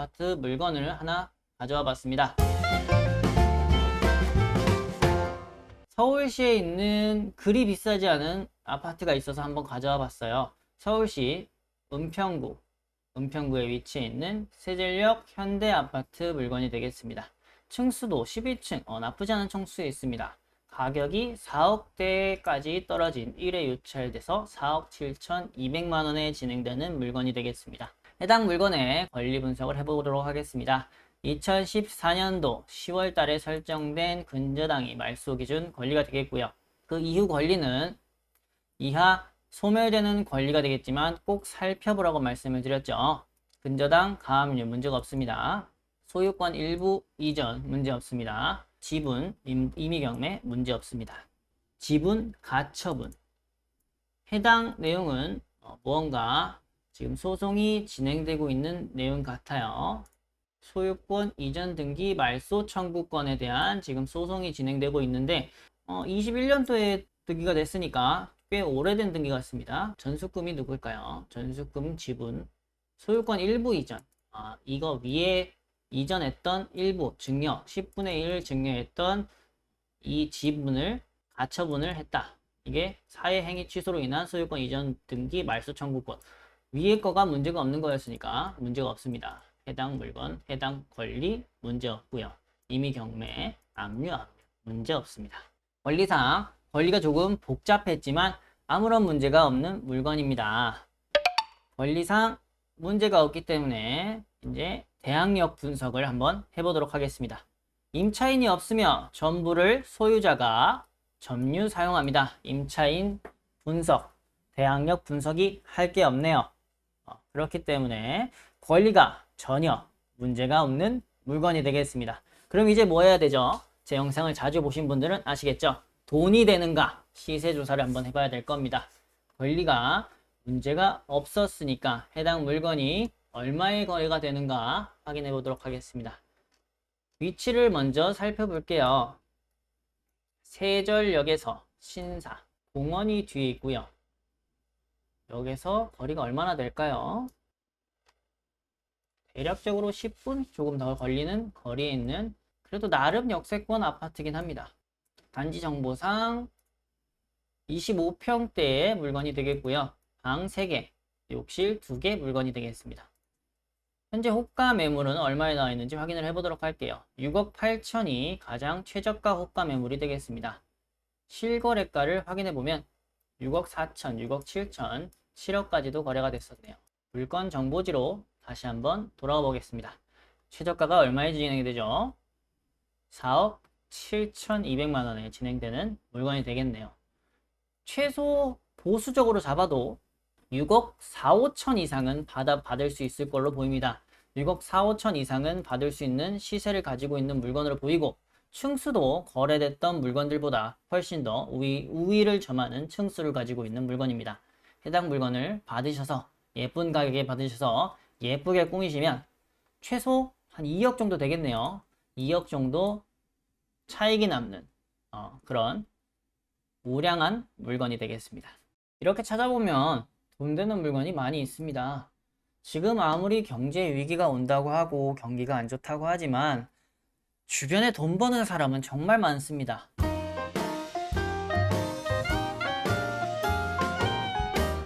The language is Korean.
아파트 물건을 하나 가져와 봤습니다. 서울시에 있는 그리 비싸지 않은 아파트가 있어서 한번 가져와 봤어요. 서울시 은평구, 은평구에 위치해 있는 세젤역 현대 아파트 물건이 되겠습니다. 층수도 12층, 어, 나쁘지 않은 층수에 있습니다. 가격이 4억대까지 떨어진 1회 유찰돼서 4억 7천 2백만 원에 진행되는 물건이 되겠습니다. 해당 물건의 권리 분석을 해보도록 하겠습니다. 2014년도 10월 달에 설정된 근저당이 말소 기준 권리가 되겠고요. 그 이후 권리는 이하 소멸되는 권리가 되겠지만 꼭 살펴보라고 말씀을 드렸죠. 근저당 가압류 문제가 없습니다. 소유권 일부 이전 문제 없습니다. 지분 임- 임의경매 문제 없습니다. 지분 가처분 해당 내용은 어, 무언가 지금 소송이 진행되고 있는 내용 같아요. 소유권 이전 등기 말소 청구권에 대한 지금 소송이 진행되고 있는데 어, 21년도에 등기가 됐으니까 꽤 오래된 등기 같습니다. 전수금이 누굴까요? 전수금 지분 소유권 일부 이전 아, 이거 위에 이전했던 일부 증여 10분의 1을 증여했던 이 지분을 가처분을 했다. 이게 사회행위 취소로 인한 소유권 이전 등기 말소 청구권 위에 거가 문제가 없는 거였으니까 문제가 없습니다. 해당 물건, 해당 권리 문제 없고요. 이미 경매, 압류, 압류 문제 없습니다. 권리상 권리가 조금 복잡했지만 아무런 문제가 없는 물건입니다. 권리상 문제가 없기 때문에 이제 대항력 분석을 한번 해보도록 하겠습니다. 임차인이 없으며 전부를 소유자가 점유 사용합니다. 임차인 분석, 대항력 분석이 할 게 없네요. 어, 그렇기 때문에 권리가 전혀 문제가 없는 물건이 되겠습니다. 그럼 이제 뭐 해야 되죠? 제 영상을 자주 보신 분들은 아시겠죠? 돈이 되는가 시세 조사를 한번 해봐야 될 겁니다. 권리가 문제가 없었으니까 해당 물건이 얼마의 거래가 되는가 확인해 보도록 하겠습니다. 위치를 먼저 살펴볼게요. 세절역에서 신사, 공원이 뒤에 있고요. 여기서 거리가 얼마나 될까요? 대략적으로 10분 조금 더 걸리는 거리에 있는 그래도 나름 역세권 아파트긴 합니다. 단지 정보상 25평대의 물건이 되겠고요. 방 3개, 욕실 2개 물건이 되겠습니다. 현재 호가 매물은 얼마에 나와 있는지 확인을 해보도록 할게요. 6억 8천이 가장 최저가 호가 매물이 되겠습니다. 실거래가를 확인해 보면 6억 4천, 6억 7천, 7억까지도 거래가 됐었네요. 물건 정보지로 다시 한번 돌아가 보겠습니다. 최저가가 얼마에 진행이 되죠? 4억 7,200만 원에 진행되는 물건이 되겠네요. 최소 보수적으로 잡아도 6억 4, 5천 이상은 받아, 받을 수 있을 걸로 보입니다. 6억 4, 5천 이상은 받을 수 있는 시세를 가지고 있는 물건으로 보이고 층수도 거래됐던 물건들보다 훨씬 더 우위, 우위를 점하는 층수를 가지고 있는 물건입니다. 해당 물건을 받으셔서 예쁜 가격에 받으셔서 예쁘게 꾸미시면 최소 한 2억 정도 되겠네요. 2억 정도 차익이 남는 어, 그런 우량한 물건이 되겠습니다. 이렇게 찾아보면 돈 되는 물건이 많이 있습니다. 지금 아무리 경제 위기가 온다고 하고 경기가 안 좋다고 하지만 주변에 돈 버는 사람은 정말 많습니다.